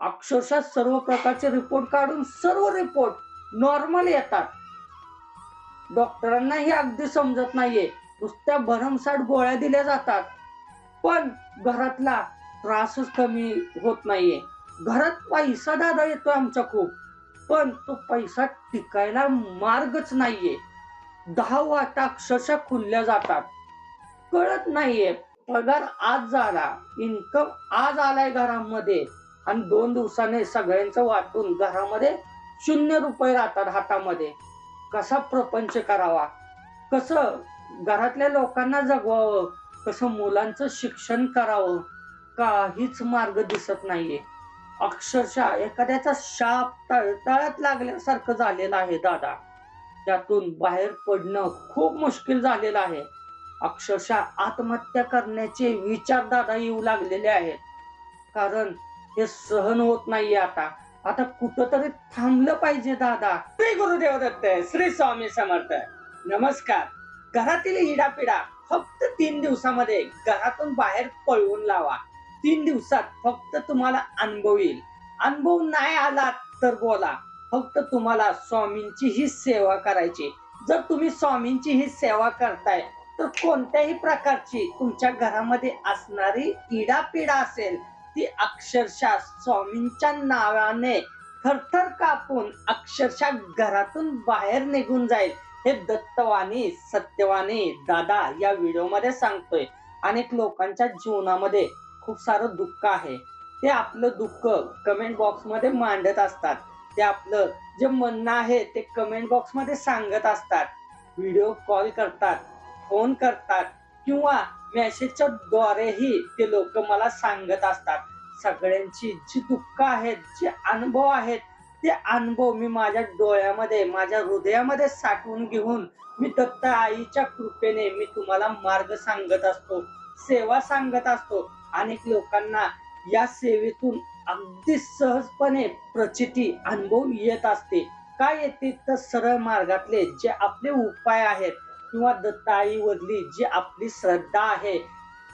अक्षरशः सर्व प्रकारचे रिपोर्ट काढून सर्व रिपोर्ट नॉर्मल येतात. डॉक्टरांनाही अगदी समजत नाहीये. नुसत्या भरमसाठ गोळ्या दिल्या जातात. पण घरातला त्रासच कमी होत नाहीये. घरात पैसा दादा येतोय आमचा खूप. पण तो पैसा टिकायला मार्गच नाहीये. दहा वाटा अक्षरशः खुलल्या जातात. कळत नाहीये. पगार आज झाला इन्कम आज आलाय घरामध्ये. आणि दोन दिवसाने सगळ्यांचं वाटून घरामध्ये शून्य रुपये राहतात हातामध्ये. कसा प्रपंच करावा? कसं घरातल्या लोकांना जगवावं? कसं मुलांचं शिक्षण करावं? काहीच मार्ग दिसत नाहीये. अक्षरशः एखाद्याचा शाप तळतळात लागल्यासारखं झालेलं आहे दादा. त्यातून बाहेर पडणं खूप मुश्किल झालेलं आहे. अक्षरशः आत्महत्या करण्याचे विचार दादा येऊ लागलेले आहेत. कारण हे सहन होत नाहीये आता. आता कुठंतरी थांबलं पाहिजे दादा. श्री गुरुदेव दत्त श्री स्वामी समर्थ. नमस्कार. घरातील इडापिडा फक्त तीन दिवसामध्ये घरातून बाहेर पळवून लावा. तीन दिवसात फक्त तुम्हाला अनुभव येईल अनुभव नाही आला तर बोला. फक्त तुम्हाला स्वामींची ही सेवा करायची. जर तुम्ही स्वामींची ही सेवा करताय तर कोणत्याही प्रकारची तुमच्या घरामध्ये असणारी इडापिडा असेल ती अक्षरशः स्वामींच्या नावाने थरथर कापून अक्षरशः घरातून बाहेर निघून जाईल. हे दत्तवाणी सत्यवाणी दादा या व्हिडिओमध्ये सांगतोय. अनेक लोकांच्या जीवनामध्ये खूप सारं दुःख आहे. ते आपलं दुःख कमेंट बॉक्समध्ये मांडत असतात. ते आपलं जे म्हणणं आहे ते कमेंट बॉक्समध्ये सांगत असतात. व्हिडिओ कॉल करतात फोन करतात किंवा मेसेजच्या द्वारेही ते लोक मला सांगत असतात. सगळ्यांची जी दुःख आहेत जे अनुभव आहेत ते अनुभव मी माझ्या डोळ्यामध्ये माझ्या हृदयामध्ये साठवून घेऊन मी दत्त आईच्या कृपेने मी तुम्हाला मार्ग सांगत असतो सेवा सांगत असतो. अनेक लोकांना या सेवेतून अगदी सहजपणे प्रचिती अनुभव येत असते. काय येते? तर सरळ मार्गातले जे आपले उपाय आहेत किंवा दत्ताईवरली जी आपली श्रद्धा आहे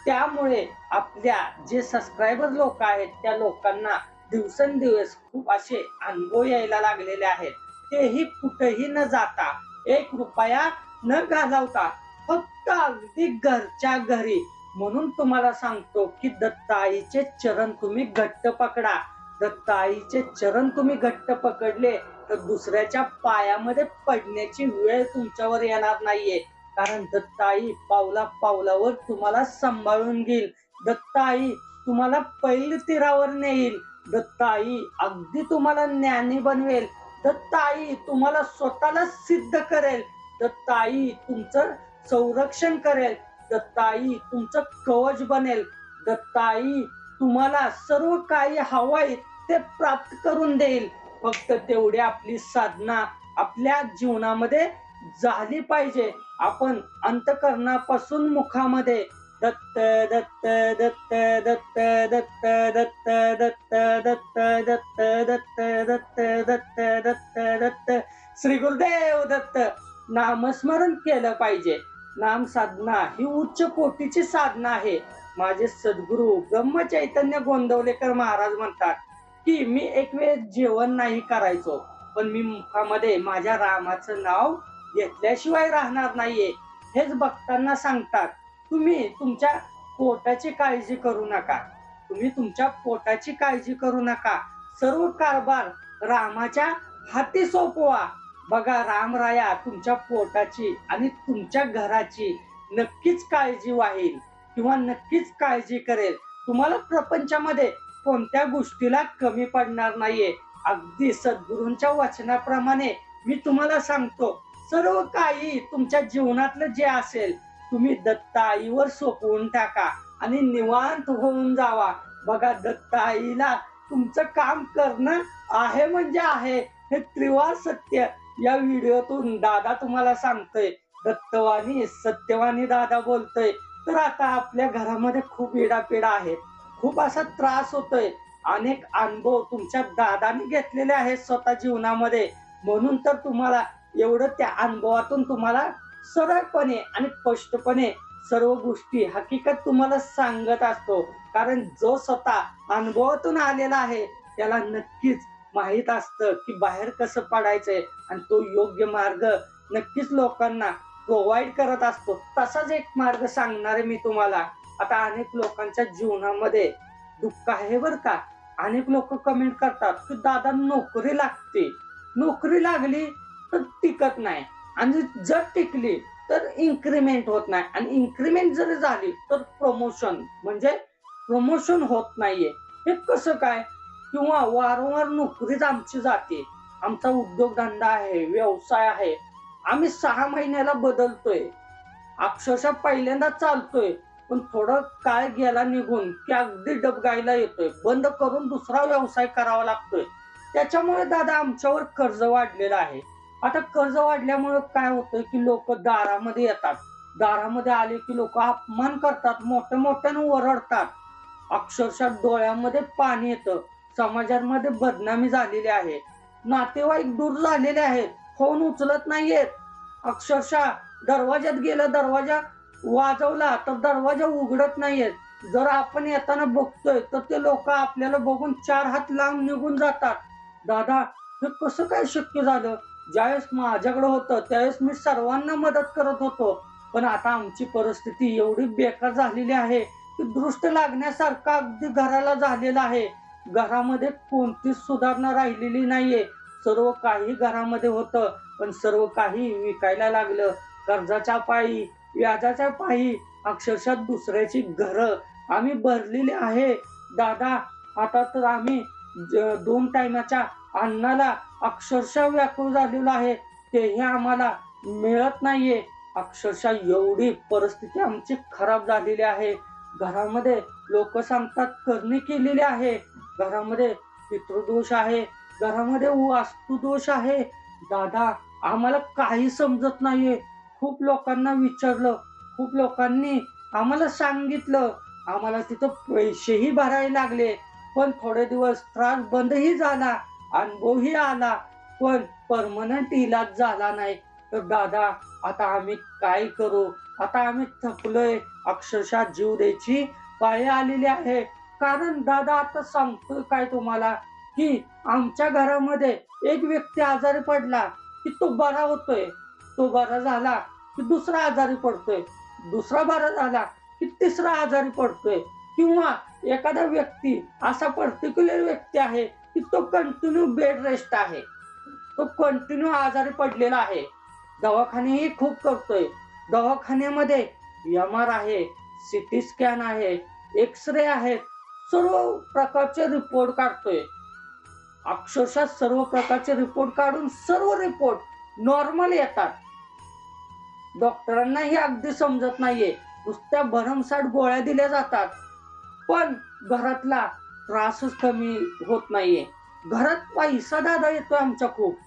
त्यामुळे आपल्या जे सबस्क्रायबर लोक आहेत त्या लोकांना दिवसेंदिवस खूप असे अनुभव यायला लागलेले आहेत. तेही कुठेही न जाता एक रुपया न घालवता फक्त अगदी घरच्या घरी. म्हणून तुम्हाला सांगतो की दत्ताईचे चरण तुम्ही घट्ट पकडा. दत्ताईचे चरण तुम्ही घट्ट पकडले तर दुसऱ्याच्या पायामध्ये पडण्याची वेळ तुमच्यावर येणार नाहीये. कारण दत्ताई पावला पावलावर तुम्हाला सांभाळून घेईल. दत्ताई तुम्हाला पैल तीरावर नेईल. दत्ताई अगदी तुम्हाला ज्ञानी बनवेल. दत्ताई तुम्हाला स्वतःला सिद्ध करेल. दत्ताई तुमचं संरक्षण करेल. दत्ताई तुमचं कवच बनेल. दत्ताई तुम्हाला सर्व काही हवंय ते प्राप्त करून देईल. फक्त तेवढी आपली साधना आपल्या जीवनामध्ये झाली पाहिजे आपण अंतकरणापासून मुखामध्ये दत्त दत्त दत्त दत्त दत्त दत्त दत्त दत्त दत्त दत्त दत्त दत्त दत्त दत्त श्री गुरुदेव दत्त नामस्मरण केलं पाहिजे नाम साधना ही उच्च कोटीची साधना आहे माझे सद्गुरू ब्रह्म चैतन्य गोंदवलेकर महाराज म्हणतात की मी एक वेळ जेवण नाही करायचो पण मी मुखामध्ये माझ्या रामाचं नाव घेतल्याशिवाय राहणार नाहीये. हेच भक्तांना सांगतात तुम्ही तुमच्या पोटाची काळजी करू नका. तुम्ही तुमच्या पोटाची काळजी करू नका. सर्व कारभार रामाच्या हाती सोपवा. बघा रामराया तुमच्या पोटाची आणि तुमच्या घराची नक्कीच काळजी वाहील किंवा नक्कीच काळजी करेल. तुम्हाला प्रपंचामध्ये कोणत्या गोष्टीला कमी पडणार नाहीये. अगदी सद्गुरूंच्या वचनाप्रमाणे मी तुम्हाला सांगतो सर्व काही तुमच्या जीवनातलं जे असेल तुम्ही दत्ताईवर सोपवून टाका आणि निवांत होऊन जावा. बघा दत्ताईला तुमचं काम करणं आहे म्हणजे आहे हे त्रिवार सत्य. या व्हिडिओतून दादा तुम्हाला सांगतोय दत्तवाणी सत्यवाणी दादा बोलतोय. तर आता आपल्या घरामध्ये खूप इडापिडा आहेत. खूप असा त्रास होतोय. अनेक अनुभव तुमच्या दादाने घेतलेले आहेत स्वतः जीवनामध्ये. म्हणून तर तुम्हाला एवढं त्या अनुभवातून तुम्हाला सरळपणे आणि स्पष्टपणे सर्व गोष्टी हकीकत तुम्हाला सांगत असतो. कारण जो स्वतः अनुभवातून आलेला आहे त्याला नक्कीच माहीत असतं की बाहेर कसं पडायचंय आणि तो योग्य मार्ग नक्कीच लोकांना प्रोव्हाइड करत असतो. तसाच एक मार्ग सांगणार आहे मी तुम्हाला. आता अनेक लोकांच्या जीवनामध्ये दुःख आहे बर का. अनेक लोक कमेंट करतात की दादा नोकरी लागते. नोकरी लागली तर टिकत नाही. आणि जर टिकली तर इन्क्रीमेंट होत नाही. आणि इन्क्रीमेंट जरी झाली तर प्रमोशन म्हणजे प्रमोशन होत नाहीये. हे कसं काय? किंवा वारंवार नोकरीच आमची जाते. आमचा उद्योगधंदा आहे व्यवसाय आहे. आम्ही सहा महिन्याला बदलतोय. अक्षरशः पहिल्यांदा चालतोय. पण थोडं काय गेला निघून की अगदी डबगाईला येतोय. बंद करून दुसरा व्यवसाय करावा लागतोय. त्याच्यामुळे दादा आमच्यावर कर्ज वाढलेलं आहे. आता कर्ज वाढल्यामुळे काय होतं की लोक दारामध्ये येतात. दारामध्ये आले की लोक अपमान करतात मोठ्या मोठ्यानं ओरडतात. अक्षरशः डोळ्यामध्ये पाणी येतं. समाजामध्ये बदनामी झालेली आहे. नातेवाईक दूर झालेले आहेत. फोन उचलत नाहीयेत. अक्षरशः दरवाज्यात गेलं दरवाजा वाजवला तर दरवाजा उघडत नाहीयेत जर आपण येताना बघतोय तर ते लोक आपल्याला बघून चार हात लांब निघून जातात. दादा हे कसं काय शक्य झालं? ज्यावेळेस माझ्याकडे होतं त्यावेळेस मी सर्वांना मदत करत होतो. पण आता आमची परिस्थिती एवढी बेकार झालेली आहे की दृष्ट लागण्यासारखा अगदी घराला झालेला आहे. घरामध्ये कोणतीच सुधारणा राहिलेली नाहीये. सर्व काही घरामध्ये होतं पण सर्व काही विकायला लागलं. कर्जाच्या पायी व्याजाच्या पायी अक्षरशः दुसऱ्याची घरं आम्ही भरलेली आहे. दादा आता तर आम्ही ज- दोन टायमाच्या अन्नाला अक्षरशः व्याकुळ झालेलो आहे. तेही आम्हाला मिळत नाहीये. अक्षरशः एवढी परिस्थिती आमची खराब झालेली आहे. घरामध्ये लोक सांगतात करणी केलेली आहे. घरामध्ये पितृदोष आहे. घरामध्ये वास्तुदोष आहे. दादा आम्हाला काही समजत नाहीये. खूप लोकांना विचारलं खूप लोकांनी आम्हाला सांगितलं आम्हाला तिथं पैसेही भरायला लागले. पण थोडे दिवस त्रास बंदही झाला अनुभवही आला पण परमनंट इलाज झाला नाही. तर दादा आता आम्ही काय करू? आता आम्ही थकलोय अक्षरशः जीव द्यायची आलेली आहे. कारण दादा आता सांगतोय काय तुम्हाला? की आमच्या घरामध्ये एक व्यक्ती आजारी पडला की तो बरा होतोय. तो बरा झाला की दुसरा आजारी पडतोय. दुसरा बरा झाला की तिसरा आजारी पडतोय. किंवा एखादा व्यक्ती असा पर्टिक्युलर व्यक्ती आहे की तो कंटिन्यू बेड रेस्ट आहे. तो कंटिन्यू आजारी पडलेला आहे. दवाखानेही खूप करतोय. दवाखान्यामध्ये एम आर आहे सिटी स्कॅन आहे एक्स रे आहेत सर्व प्रकारचे रिपोर्ट काढतोय. अक्षरशः सर्व प्रकारचे रिपोर्ट काढून सर्व रिपोर्ट नॉर्मल येतात. डॉक्टरांनाही अगदी समजत नाहीये. नुसत्या भरमसाठ गोळ्या दिल्या जातात. पण घरातला त्रासच कमी होत नाहीये. घरात पैसा दादा येतोय आमच्या खूप.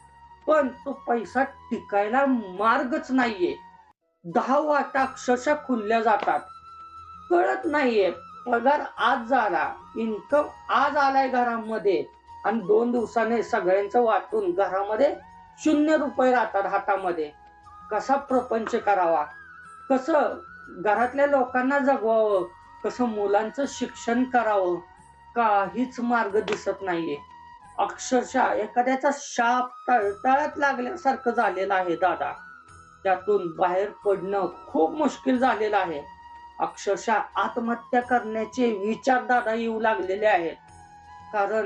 पण तो पैसा टिकायला मार्गच नाहीये. दहा वाटा अक्षरशः खुलल्या जातात. कळत नाहीये पगार आज झाला इन्कम आज आलाय घरामध्ये. आणि दोन दिवसाने सगळ्यांचं वाटून घरामध्ये शून्य रुपये राहतात हातामध्ये. कसा प्रपंच करावा? कसं घरातल्या लोकांना जगवावं? कसं मुलांचं शिक्षण करावं? काहीच मार्ग दिसत नाहीये. अक्षरशः एखाद्याचा शाप तळतळत लागल्यासारखं झालेलं आहे दादा. त्यातून बाहेर पडणं खूप मुश्किल झालेलं आहे. अक्षरशः आत्महत्या करण्याचे विचार दादा येऊ लागलेले आहेत. कारण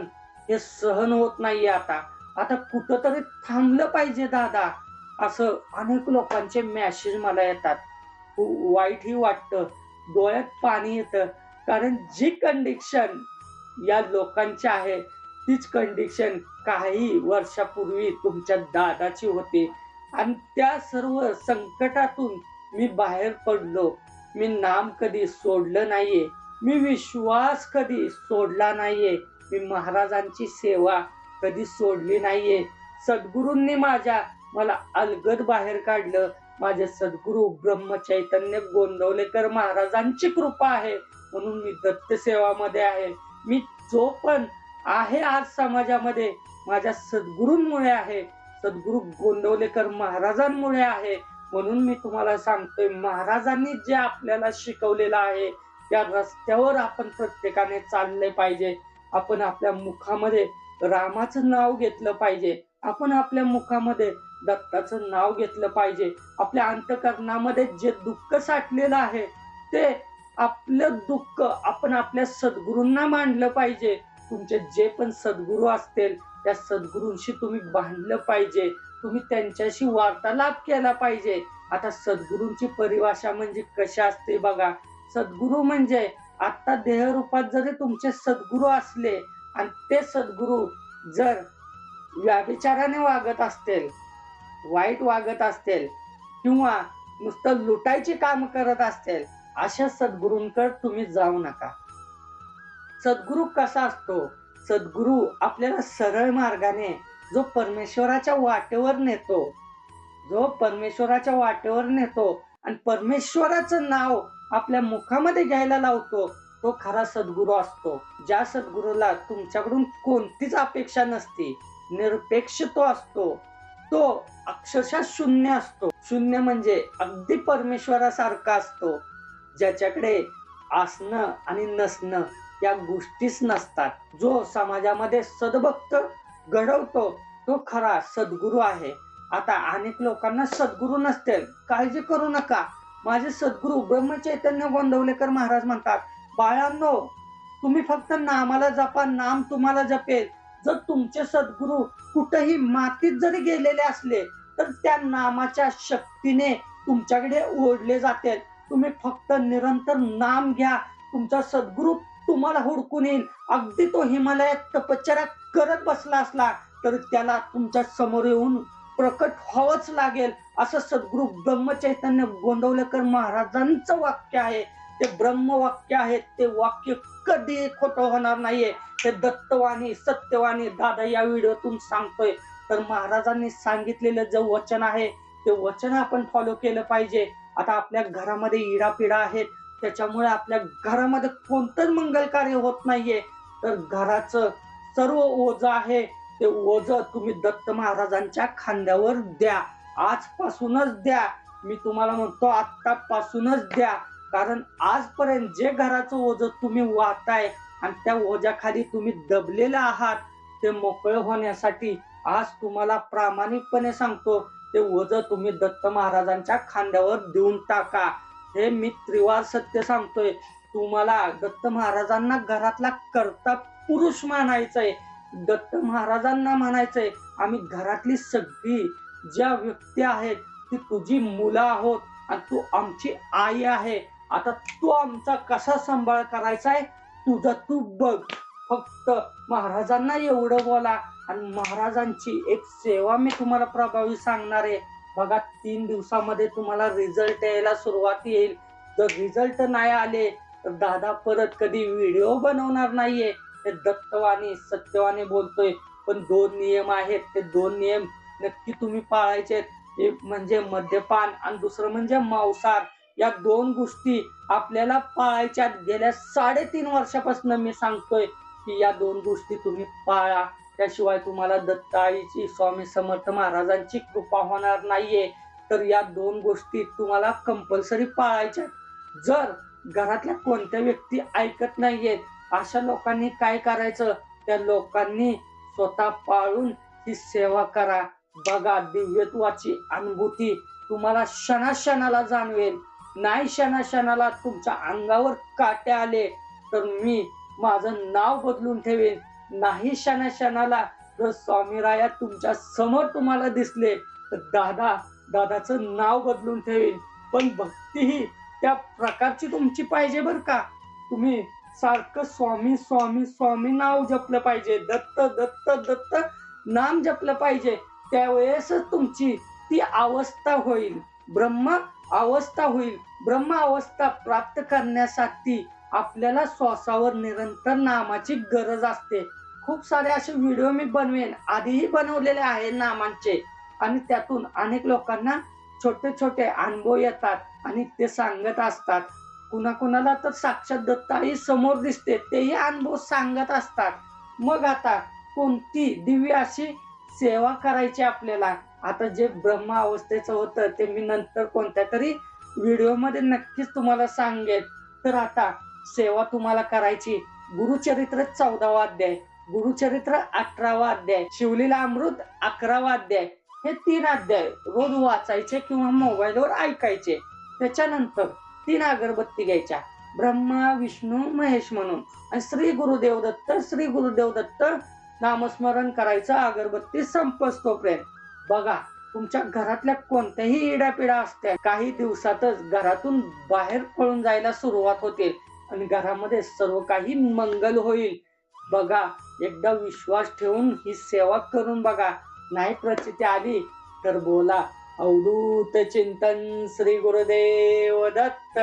हे सहन होत नाही आता. आता कुठंतरी थांबलं पाहिजे दादा. असं अनेक लोकांचे मॅसेज मला येतात. खूप वाईटही वाटतं डोळ्यात पाणी येतं. कारण जी कंडिशन या लोकांची आहे तीच कंडिशन काही वर्षापूर्वी तुमच्या दादाची होती. आणि त्या सर्व संकटातून मी बाहेर पडलो. मी नाम कधी सोडलं नाहीये. मी विश्वास कधी सोडला नाहीये. मी महाराजांची सेवा कधी सोडली नाहीये. सद्गुरूंनी माझ्या मला अलगद बाहेर काढलं. माझे सद्गुरू ब्रह्मचैतन्य गोंदवलेकर महाराजांची कृपा आहे. म्हणून मी दत्त सेवामध्ये आहे. मी जो पण आहे आज समाजामध्ये माझ्या सद्गुरूंमुळे आहे. सद्गुरू गोंदवलेकर महाराजांमुळे आहे. म्हणून मी तुम्हाला सांगतोय महाराजांनी जे आपल्याला शिकवलेलं आहे त्या रस्त्यावर आपण प्रत्येकाने चालले पाहिजे. आपण आपल्या मुखामध्ये रामाचं नाव घेतलं पाहिजे. आपण आपल्या मुखामध्ये दत्ताचं नाव घेतलं पाहिजे. आपल्या अंतकरणामध्ये जे दुःख साठलेलं आहे ते आपलं दुःख आपण आपल्या सद्गुरूंना मांडलं पाहिजे. तुमचे जे पण सद्गुरू असतील त्या सद्गुरूंशी तुम्ही बांधलं पाहिजे. तुम्ही त्यांच्याशी वार्तालाप केला पाहिजे. आता सद्गुरूंची परिभाषा म्हणजे कशा असते बघा. सद्गुरू म्हणजे आता देहरूपात जरी तुमचे सद्गुरू असले आणि ते सद्गुरू जर व्याभिचाराने वागत असतील वाईट वागत असतील किंवा नुसतं लुटायची काम करत असतील अशा सद्गुरूंकडे तुम्ही जाऊ नका. सद्गुरू कसा असतो? सद्गुरू आपल्याला सरळ मार्गाने जो परमेश्वराच्या वाटेवर नेतो जो परमेश्वराच्या वाटेवर नेतो आणि परमेश्वराचं नाव आपल्या मुखामध्ये घ्यायला लावतो तो खरा सद्गुरू असतो. ज्या सद्गुरूला तुमच्याकडून कोणतीच अपेक्षा नसती निरपेक्ष तो असतो. तो अक्षरशः शून्य असतो. शून्य म्हणजे अगदी परमेश्वरासारखा असतो. ज्याच्याकडे असणं आणि नसणं या गोष्टीच नसतात. जो समाजामध्ये सद्भक्त घडवतो तो खरा सद्गुरू आहे. आता अनेक लोकांना सद्गुरू नसतील काळजी करू नका. माझे सद्गुरू ब्रह्मचैतन्य गोंदवलेकर महाराज म्हणतात बाळांनो तुम्ही फक्त नामाला जपा नाम तुम्हाला जपेल. जर तुमचे सद्गुरू कुठेही मातीत जरी गेलेले असले तर त्या नामाच्या शक्तीने तुमच्याकडे ओढले जाते. तुम्ही फक्त निरंतर नाम घ्या. तुमचा सद्गुरू तुम्हाला हुडकून येईल. अगदी तो हिमालयात तपश्चर्या करत बसला असला तर त्याला तुमच्यासमोर येऊन प्रकट व्हावंच लागेल. असं सद्गुरू ब्रह्मचैतन्य गोंदवलेकर महाराजांचं वाक्य आहे. ते ब्रह्मवाक्य आहेत ते वाक्य कधी खोटं होणार नाहीये. ते दत्तवाणी सत्यवाणी दादा या व्हिडिओतून सांगतोय. तर महाराजांनी सांगितलेलं जे वचन आहे ते वचन आपण फॉलो केलं पाहिजे. आता आपल्या घरामध्ये इडापिडा आहेत त्याच्यामुळे आपल्या घरामध्ये कोणतं मंगल कार्य होत नाहीये. तर घराचं सर्व ओझ आहे ते ओझ तुम्ही दत्त महाराजांच्या खांद्यावर द्या. आजपासूनच द्या. मी तुम्हाला म्हणतो आत्तापासूनच द्या. कारण आजपर्यंत जे घराचं ओझ तुम्ही वाहताय आणि त्या ओझ्याखाली तुम्ही दबलेले आहात ते मोकळे होण्यासाठी आज तुम्हाला प्रामाणिकपणे सांगतो ते ओझ तुम्ही दत्त महाराजांच्या खांद्यावर देऊन टाका. हे मी त्रिवार सत्य सांगतोय तुम्हाला दत्त महाराजांना घरातला करता पुरुष मानायचंय दत्त महाराजांना म्हणायचंय आम्ही घरातली सगळी ज्या व्यक्ती आहेत ती तुझी मुलं आहोत आणि तू आमची आई आहे. आता तू आमचा कसा सांभाळ करायचा आहे तुझा तू बघ. फक्त महाराजांना एवढं बोला आणि महाराजांची एक सेवा मी तुम्हाला प्रभावी सांगणार आहे. बघा तीन दिवसामध्ये तुम्हाला रिझल्ट यायला सुरुवात येईल. जर रिझल्ट नाही आले तर दादा परत कधी व्हिडिओ बनवणार नाहीये. ते दत्तवाणी सत्यवाणी बोलतोय. पण दोन नियम आहेत. ते दोन नियम नक्की तुम्ही पाळायचे एक म्हणजे मद्यपान आणि दुसरं म्हणजे मांसाहार. या दोन गोष्टी आपल्याला पाळायच्या गेल्या साडेतीन वर्षापासून मी सांगतोय की या दोन गोष्टी तुम्ही पाळा. त्याशिवाय तुम्हाला दत्ताईची स्वामी समर्थ महाराजांची कृपा होणार नाहीये. तर या दोन गोष्टी तुम्हाला कंपल्सरी पाळायच्या जर घरातल्या कोणत्या व्यक्ती ऐकत नाहीयेत अशा लोकांनी काय करायचं? त्या लोकांनी स्वतः पाळून ही सेवा करा. बघा दिव्यत्वाची अनुभूती तुम्हाला क्षणाक्षणाला जाणवेल. नाही क्षणाक्षणाला तुमच्या अंगावर काटे आले तर मी माझं नाव बदलून ठेवेन. नाही क्षणाक्षणाला जर स्वामीराया तुमच्यासमोर तुम्हाला दिसले तर दादा दादाचं नाव बदलून ठेवेन. पण भक्ती ही त्या प्रकारची तुमची पाहिजे बर का? तुम्ही सारखं स्वामी स्वामी स्वामी नाव जपलं पाहिजे. दत्त दत्त दत्त नाम जपलं पाहिजे. त्यावेळेसच तुमची ती अवस्था होईल. ब्रह्म अवस्था होईल. ब्रह्म अवस्था प्राप्त करण्यासाठी आपल्याला श्वासावर निरंतर नामाची गरज असते. खूप सारे असे व्हिडिओ मी बनवेन. आधीही बनवलेले आहे नामांचे. आणि त्यातून अनेक लोकांना छोटे छोटे अनुभव येतात आणि ते सांगत असतात. कुणाकुणाला तर साक्षात दत्ताई समोर दिसते. तेही अनुभव सांगत असतात. मग आता कोणती दिव्य अशी सेवा करायची आपल्याला? आता जे ब्रह्म अवस्थेचं होतं ते मी नंतर कोणत्या तरी व्हिडिओमध्ये नक्कीच तुम्हाला सांगेन. तर आता सेवा तुम्हाला करायची. गुरुचरित्र चौदावा अध्याय गुरुचरित्र अठरावा अध्याय शिवलीला अमृत अकरावा अध्याय हे तीन अध्याय रोज वाचायचे किंवा मोबाईलवर ऐकायचे. त्याच्यानंतर तीन अगरबत्ती घ्यायच्या. ब्रह्मा विष्णू महेश म्हणून. आणि श्री गुरुदेव दत्त श्री गुरुदेव दत्त नामस्मरण करायचं. अगरबत्ती संपस प्रेम बघा तुमच्या घरातल्या कोणत्याही इडापिडा असत्या काही दिवसातच घरातून बाहेर पळून जायला सुरुवात होते आणि घरामध्ये सर्व काही मंगल होईल. बघा एकदा विश्वास ठेवून ही सेवा करून बघा. नाही प्रचिती आली तर बोला अवधूत चिंतन श्री गुरुदेव दत्त.